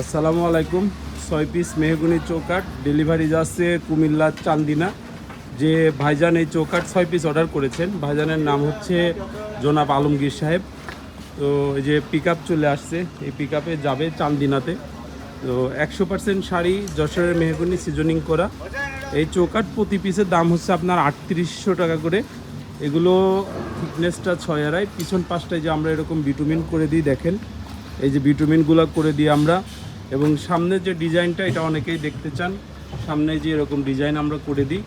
আসসালামু আলাইকুম। ছয় পিস মেহগুনি চৌকাট ডেলিভারি যাচ্ছে কুমিল্লার চান্দিনা। যে ভাইজান এই চৌকাট ছয় পিস অর্ডার করেছেন, ভাইজানের নাম হচ্ছে জনাব আলমগীর সাহেব। তো এই যে পিক চলে আসছে, এই পিক যাবে চান্দিনাতে। তো একশো পার্সেন্ট শাড়ি, যশোরের মেহগুনি সিজনিং করা। এই চৌকাট প্রতি পিসের দাম হচ্ছে আপনার আটত্রিশশো টাকা করে। এগুলো থিকনেসটা ছয় আড়াই। পিছন পাশটায় যে আমরা এরকম বিটুমিন করে দিই, দেখেন। এই যে বিটুমিনগুলো করে দিই আমরা। এবং সামনের যে ডিজাইনটা, এটা অনেকেই দেখতে চান। সামনে যে এরকম ডিজাইন আমরা করে দিই।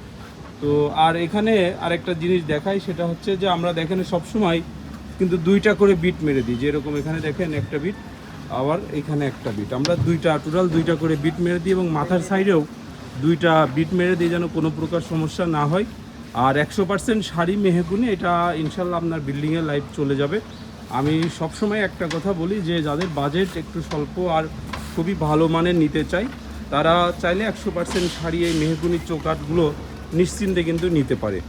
তো আর এখানে আরেকটা জিনিস দেখাই, সেটা হচ্ছে যে আমরা দেখেন সবসময় কিন্তু দুইটা করে বিট মেরে দিই। যেরকম এখানে দেখেন একটা বিট, আবার এখানে একটা বিট। আমরা দুইটা, টোটাল দুইটা করে বিট মেরে দিই এবং মাথার সাইডেও দুইটা বিট মেরে দিই যেন কোনো প্রকার সমস্যা না হয়। আর একশো পার্সেন্ট শাড়ি মেহেগুনি, এটা ইনশাল্লাহ আপনার বিল্ডিংয়ের লাইফ চলে যাবে। আমি সবসময় একটা কথা বলি যে, যাদের বাজেট একটু স্বল্প আর খুবই ভালো মানের নিতে চাই। তারা চাইলে একশো পার্সেন্ট শাড়ি এই মেহগুনির চৌকাটগুলো নিশ্চিন্তে কিন্তু নিতে পারে।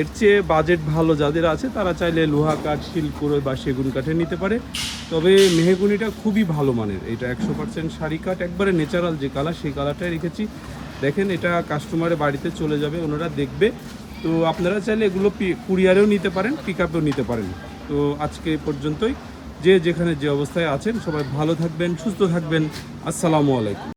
এর চেয়ে বাজেট ভালো যাদের আছে, তারা চাইলে লোহা কাঠ শিল্পর বা সেগুন কাঠে নিতে পারে। তবে মেহগুনিটা খুবই ভালো মানের। এটা একশো পার্সেন্ট শাড়ি কাঠ, একবারে ন্যাচারাল যে কালার, সেই কালারটাই রেখেছি। দেখেন, এটা কাস্টমারের বাড়িতে চলে যাবে, ওনারা দেখবে। তো আপনারা চাইলে এগুলো কুরিয়ারেও নিতে পারেন পিক নিতে পারেন। তো আজকে পর্যন্তই। যে যেখানে যে অবস্থায় আছেন সবাই ভালো থাকবেন সুস্থ থাকবেন। আসসালামু আলাইকুম।